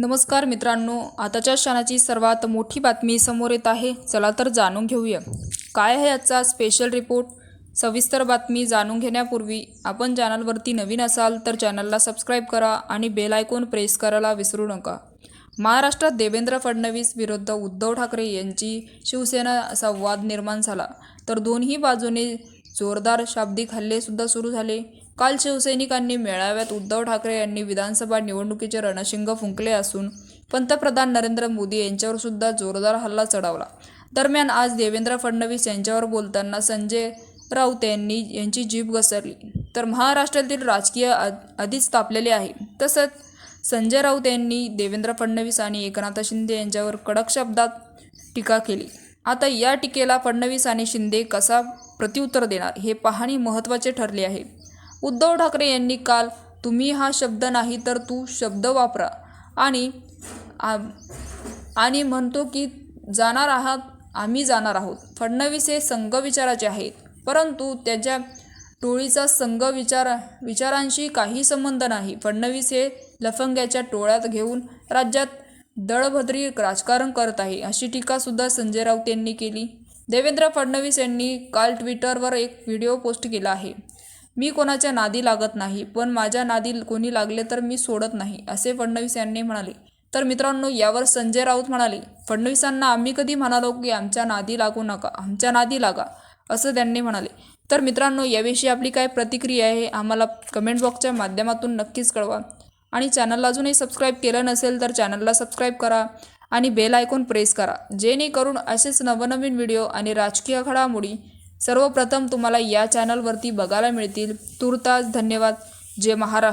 नमस्कार मित्रांनो आताच्या क्षणाची सर्वात मोठी बातमी समोर येत आहे. चला तर जाणून घेऊया. काय आहे आजचा स्पेशल रिपोर्ट सविस्तर बातमी जाणून घेण्यापूर्वी आपण चॅनलवरती नवीन असाल तर चॅनलला सबस्क्राईब करा आणि बेल आयकॉन प्रेस करायला विसरू नका. महाराष्ट्रात देवेंद्र फडणवीस विरुद्ध उद्धव ठाकरे यांची शिवसेना असा वाद निर्माण झाला. तर दोन्ही बाजूने जोरदार शाब्दिक हल्लेसुद्धा सुरू झाले. काल शिवसैनिकांनी मेळाव्यात उद्धव ठाकरे यांनी विधानसभा निवडणुकीचे रणशिंग फुंकले असून पंतप्रधान नरेंद्र मोदी यांच्यावर सुद्धा जोरदार हल्ला चढवला. दरम्यान आज देवेंद्र फडणवीस यांच्यावर बोलताना संजय राऊत यांनी यांची जीभ घसरली. तर महाराष्ट्रातील राजकीय आ- आधीच तापलेले आहे. तसंच संजय राऊत यांनी देवेंद्र फडणवीस आणि एकनाथ शिंदे यांच्यावर कडक शब्दात टीका केली. आता या टीकेला फडणवीस आणि शिंदे कसा प्रत्युत्तर देणार हे पाहणे महत्त्वाचे ठरले आहे. उद्धव ठाकरे यांनी काल तुम्ही हा शब्द नाही तर तू शब्द वापरा. आणि आणि म्हणतो की जाणार आहात आम्ही जाणार आहोत. फडणवीस हे संघ विचाराचे आहेत. परंतु त्याच्या टोळीचा संघ विचार विचारांशी काही संबंध नाही. फडणवीस हे लफंग्याच्या टोळ्यात घेऊन राज्यात दळभद्री राजकारण करत आहे अशी टीकासुद्धा संजय राऊत यांनी केली. देवेंद्र फडणवीस यांनी काल ट्विटरवर एक व्हिडिओ पोस्ट केला आहे. मी कोणाच्या नादी लागत नाही पण माझ्या नादी कोणी लागले तर मी सोडत नाही असे फडणवीस यांनी म्हणाले. तर मित्रांनो यावर संजय राऊत म्हणाले फडणवीसांना आम्ही कधी म्हणालो की आमच्या नादी लागू नका आमच्या नादी लागा असं त्यांनी म्हणाले. तर मित्रांनो याविषयी आपली काय प्रतिक्रिया आहे आम्हाला कमेंट बॉक्सच्या माध्यमातून नक्कीच कळवा. आणि चॅनलला अजूनही सबस्क्राईब केलं नसेल तर चॅनलला सबस्क्राईब करा आणि बेल आयकॉन प्रेस करा जेणेकरून असेच नवनवीन व्हिडिओ आणि राजकीय घडामोडी सर्वप्रथम तुम्हाला या चॅनलवरती बघायला मिळतील. तुर्तास धन्यवाद. जय महाराष्ट्र.